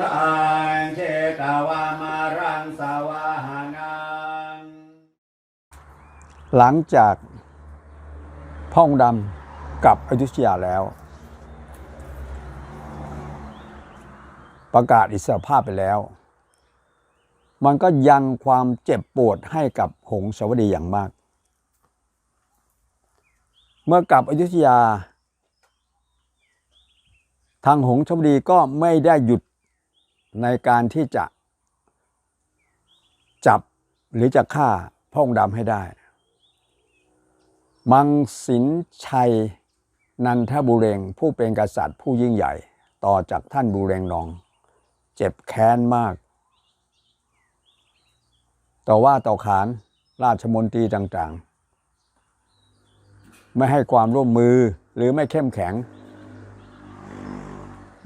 ทธังเชตวามารังสวหังหลังจากพ่องดำกับอยุธยาแล้ว ประกาศอิสรภาพไปแล้ว มันก็ยังความเจ็บปวดให้กับหงสาวดีอย่างมาก เมื่อกลับอยุธยาทางหงชมดีก็ไม่ได้หยุด ในการที่จะจับหรือจะฆ่าพ่อองค์ดำให้ได้ มังสินชัยนันทบุเรงผู้เป็นกษัตริย์ผู้ยิ่งใหญ่ ต่อจากท่านบูเรงนอง เจ็บแค้นมาก ต่อว่าต่อขานราชมนตรีต่างๆ ไม่ให้ความร่วมมือหรือไม่เข้มแข็ง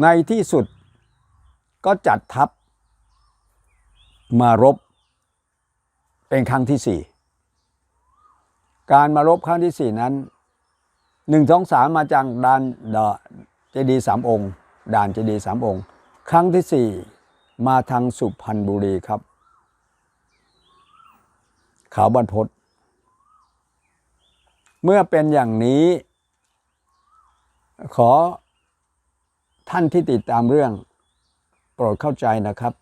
ในที่สุด ก็จัดทัพมารบเป็นครั้งที่สี่การมารบครั้งที่สี่นั้นหนึ่งสองสามมาจากด่านดเจดีสามองค์ ด่านเจดีสามองค์ ครั้งที่สี่มาทางสุพรรณบุรีครับ ขาวบรรพตเมื่อเป็นอย่างนี้ ขอท่านที่ติดตามเรื่อง โปรดเข้าใจนะครับ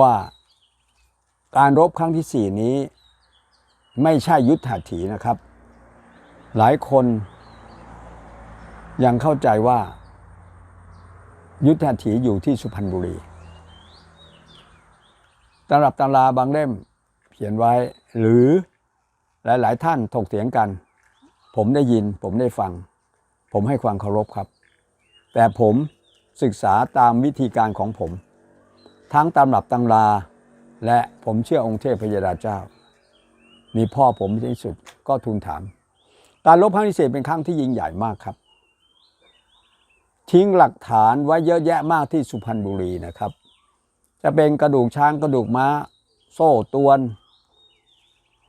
ว่าการรบครั้งที่สี่นี้ ไม่ใช่ยุทธหัตถีนะครับ หลายคนยังเข้าใจว่า ยุทธหัตถีอยู่ที่สุพรรณบุรีตำรับตำราบางเล่มเขียนไว้หรือหลาย ๆ ท่านถกเถียงกัน ผมได้ยิน ผมได้ฟัง ผมให้ความเคารพครับ แต่ผม ศึกษาตามวิธีการของผม ทั้งตำรับตำรา และผมเชื่อองค์เทพพยดาเจ้า มีพ่อผมที่สุดก็ทูลถาม การรบครั้งที่สี่เป็นครั้งที่ยิ่งใหญ่มากครับ ทิ้งหลักฐานไว้เยอะแยะมากที่สุพรรณบุรีนะครับ จะเป็นกระดูกช้างกระดูกม้า โซ่ตวน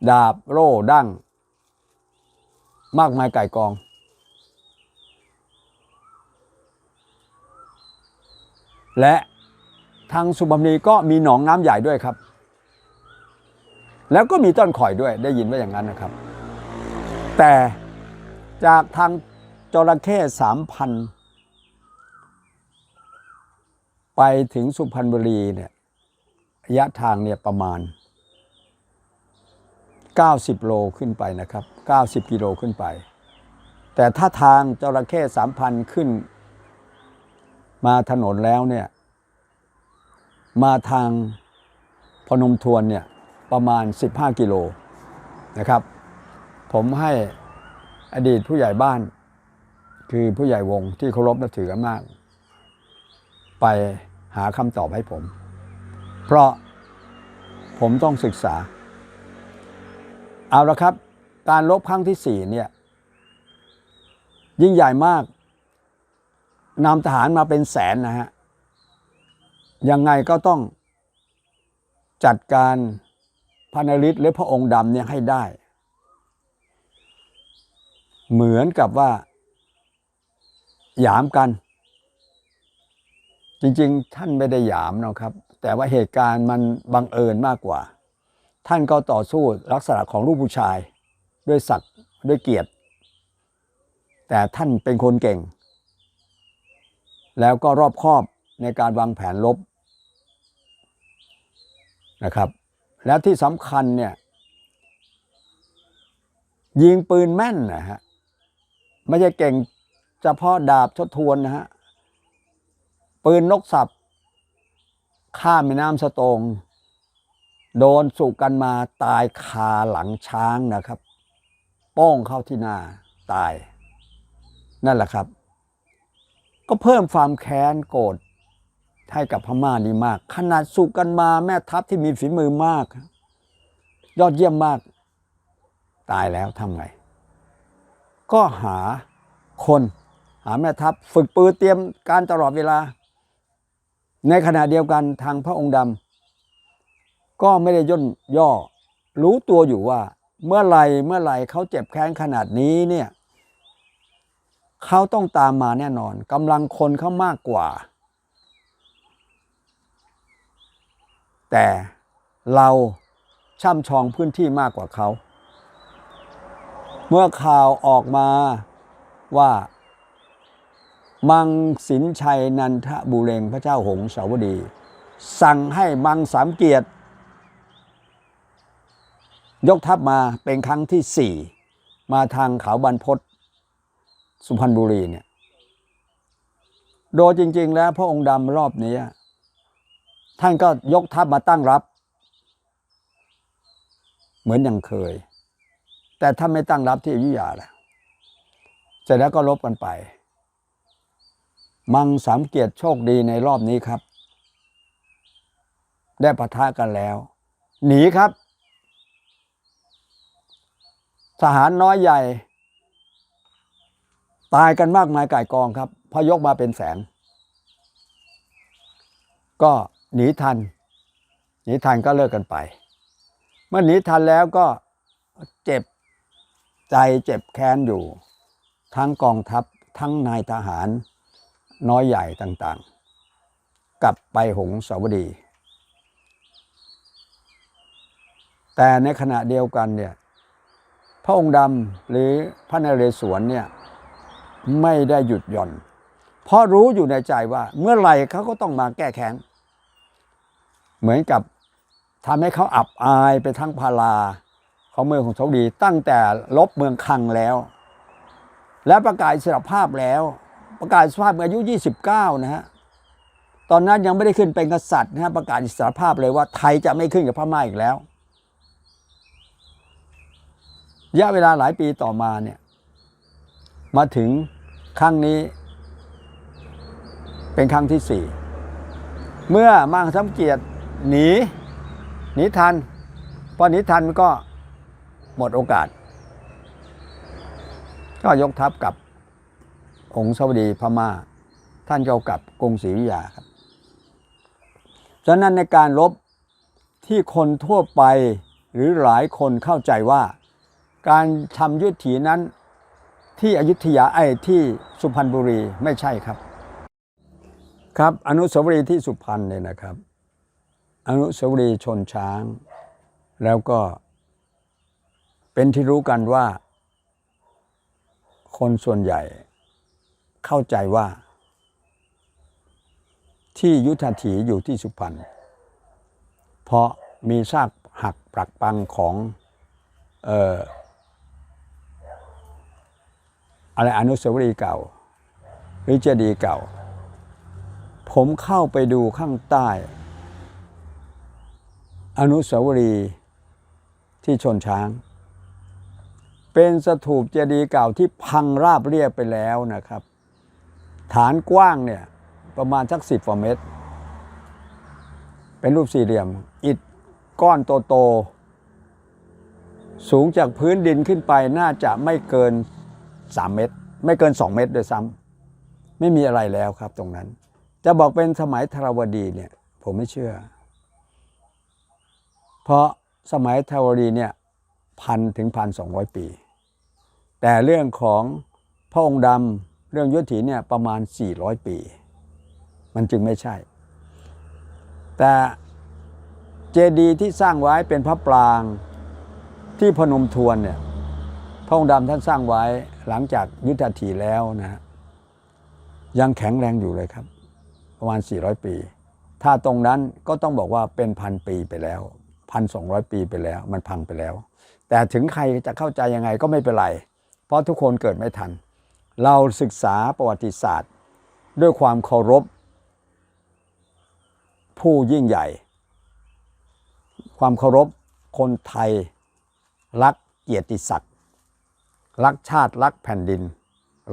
ดาบโล่ดั้ง มากมายไก่กอง และทางสุพรรณีก็มีหนองน้ำใหญ่ด้วยครับ แล้วก็มีต้นข่อยด้วยได้ยินว่าอย่างนั้นนะครับ แต่จากทางจระเข้สามพันไปถึงสุพรรณบุรีเนี่ยระยะทางเนี่ยประมาณ 90 โลขึ้นไปนะครับ 90 กิโลขึ้นไป แต่ถ้าทางจระเข้สามพันขึ้น มาถนนแล้วเนี่ย มาทางพนมทวนเนี่ยประมาณ 15 กิโลนะครับ ผมให้อดีตผู้ใหญ่บ้าน คือผู้ใหญ่วงที่เคารพนับถือกันมาก ไปหาคำตอบให้ผม เพราะผมต้องศึกษา เอาละครับ การลบครั้งที่สี่เนี่ย ยิ่งใหญ่มาก นำทหารมาเป็นแสนนะฮะ ยังไงก็ต้องจัดการพันลิตหรือพระองค์ดำเนี่ยให้ได้ เหมือนกับว่า หยามกัน จริงๆ ท่านไม่ได้หยามนะครับ แต่ว่าเหตุการณ์มันบังเอิญมากกว่า ท่านก็ต่อสู้ลักษณะของลูกผู้ชาย ด้วยศักดิ์ด้วยเกียรติ แต่ท่านเป็นคนเก่ง แล้วก็รอบคอบในการวางแผนลบนะครับ แล้วที่สำคัญเนี่ยยิงปืนแม่นนะฮะไม่ใช่เก่งเฉพาะดาบทดทวนนะฮะปืนนกสับข้ามแม่น้ำสะตง โดนสุกันมาตายคาหลังช้างนะครับ ป้องเข้าที่หน้าตาย นั่นแหละครับ ก็เพิ่มความแค้นโกรธให้กับพม่านี่มาก ขนาดสุกันมาแม่ทัพที่มีฝีมือมาก ยอดเยี่ยมมาก ตายแล้วทำไง ก็หาคน หาแม่ทัพฝึกปืนเตรียมการตลอดเวลา ในขณะเดียวกันทางพระองค์ดำก็ไม่ได้ย่นย่อ รู้ตัวอยู่ว่า เมื่อไหรเมื่อไหรเขาเจ็บแค้นขนาดนี้เนี่ย เขาต้องตามมาแน่นอนกำลังคนเขามากกว่า แต่เราช่ำชองพื้นที่มากกว่าเขา เมื่อข่าวออกมาว่า มังสินชัยนันทบุเรงพระเจ้าหงสาวดี สั่งให้มังสามเกียรติ ยกทัพมาเป็นครั้งที่สี่มาทางเขาบรรพต สุพรรณบุรีเนี่ย โดยจริง ๆ แล้วพระองค์ดำรอบนี้ ท่านก็ยกทัพมาตั้งรับ เหมือนอย่างเคย แต่ถ้าไม่ตั้งรับที่อยุธยาแล้วเสร็จแล้วก็ลบกันไป มังสามเกียรติโชคดีในรอบนี้ครับ ได้ปะทะกันแล้ว หนีครับ ทหารน้อยใหญ่ ตายกันมากมายก่ายกองครับพอยกมาเป็นแสน ก็หนีทัน หนีทันก็เลิกกันไป เมื่อหนีทันแล้วก็เจ็บใจเจ็บแค้นอยู่ ทั้งกองทัพทั้งนายทหาร น้อยใหญ่ต่างๆ กลับไปหงสาวดี แต่ในขณะเดียวกันเนี่ยพระองค์ดำหรือพระนเรศวรเนี่ย ไม่ได้หยุดหย่อน เพราะรู้อยู่ในใจว่า เมื่อไหร่เขาก็ต้องมาแก้แค้น เหมือนกับทำให้เขาอับอายไปทั้งพาราของเมืองของสาวดี ตั้งแต่ลบเมืองคังแล้ว และประกาศอิสรภาพแล้ว ประกาศอิสภาพเมื่ออายุ 29 นะฮะตอนนั้นยังไม่ได้ขึ้นเป็นกษัตริย์นะฮะประกาศอิสรภาพเลยว่าไทยจะไม่ขึ้นกับพม่าอีกแล้วระยะเวลาหลายปีต่อมาเนี่ยมาถึง ครั้งนี้ เป็นครั้งที่สี่เมื่อมังสมเกียรติหนีหนีทันพอหนีทันก็หมดโอกาส ก็ยกทัพกับองค์สวัสดีพม่า ท่านก็เอากับกรุงศรีอยุธยาครับฉะนั้นในการรบที่คนทั่วไปหรือหลายคนเข้าใจว่า การทำยุทธีนั้น ที่อยุธยาไอ้ที่สุพรรณบุรีไม่ใช่ครับ ครับอนุสาวรีย์ที่สุพรรณเนี่ยนะครับ อนุสาวรีย์ชนช้าง แล้วก็เป็นที่รู้กันว่า คนส่วนใหญ่เข้าใจว่า ที่ยุทธถีอยู่ที่สุพรรณเพราะมีซากหักปรักปังของออ อะไรอนุสาวรีย์เก่า หรือเจดีย์เก่า ผมเข้าไปดูข้างใต้ อนุสาวรีย์ที่ชนช้าง เป็นสถูปเจดีย์เก่าที่พังราบเรียบไปแล้วนะครับ ฐานกว้างเนี่ยประมาณสักสิบกว่าเมตร เป็นรูปสี่เหลี่ยม อิฐก้อนโต ๆ สูงจากพื้นดินขึ้นไปน่าจะไม่เกิน 3 เมตร ไม่เกิน 2 เมตรด้วยซ้ำไม่มีอะไรแล้วครับตรงนั้น จะบอกเป็นสมัยธรวดีเนี่ยผมไม่เชื่อ เพราะสมัยธรวดีเนี่ยพันถึงพันสองร้อยปี แต่เรื่องของพระองค์ดำเรื่องยุทธถีเนี่ยประมาณ 400 ปี มันจึงไม่ใช่ แต่เจดีย์ที่สร้างไว้เป็นพระปรางที่พนมทวนเนี่ย พระองค์ดำท่านสร้างไว้หลังจากยุทธถีแล้วนะยังแข็งแรงอยู่เลยครับ ประมาณ 400 ปี ถ้าตรงนั้นก็ต้องบอกว่าเป็นพันปีไปแล้วพันสองปีไปแล้ว มันพังไปแล้ว แต่ถึงใครจะเข้าใจยังไงก็ไม่เป็นไร เพราะทุกคนเกิดไม่ทัน เราศึกษาประวัติศาสตร์ ด้วยความเคารพ ผู้ยิ่งใหญ่ ความเคารพคนไทยรักเกียรติศักดิ์ รักชาติรักแผ่นดิน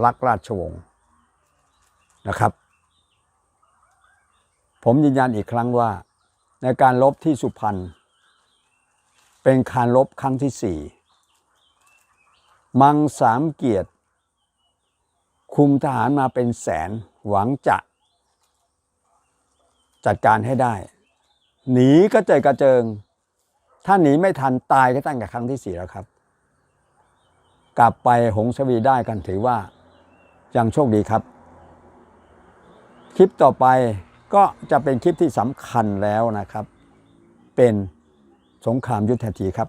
รักราชวงศ์นะครับ ผมยืนยันอีกครั้งว่า ในการลบที่สุพรรณเป็นการลบครั้งที่สี่มังสามเกียรติ คุมทหารมาเป็นแสนหวังจะจัดการให้ได้ หนีก็เจอกระเจิง ถ้าหนีไม่ทันตายก็ตั้งแต่ครั้งที่สี่แล้วครับ กลับไปหงสวีได้กันถือว่ายังโชคดีครับ คลิปต่อไปก็จะเป็นคลิปที่สำคัญแล้วนะครับ เป็นสงครามยุทธทีครับ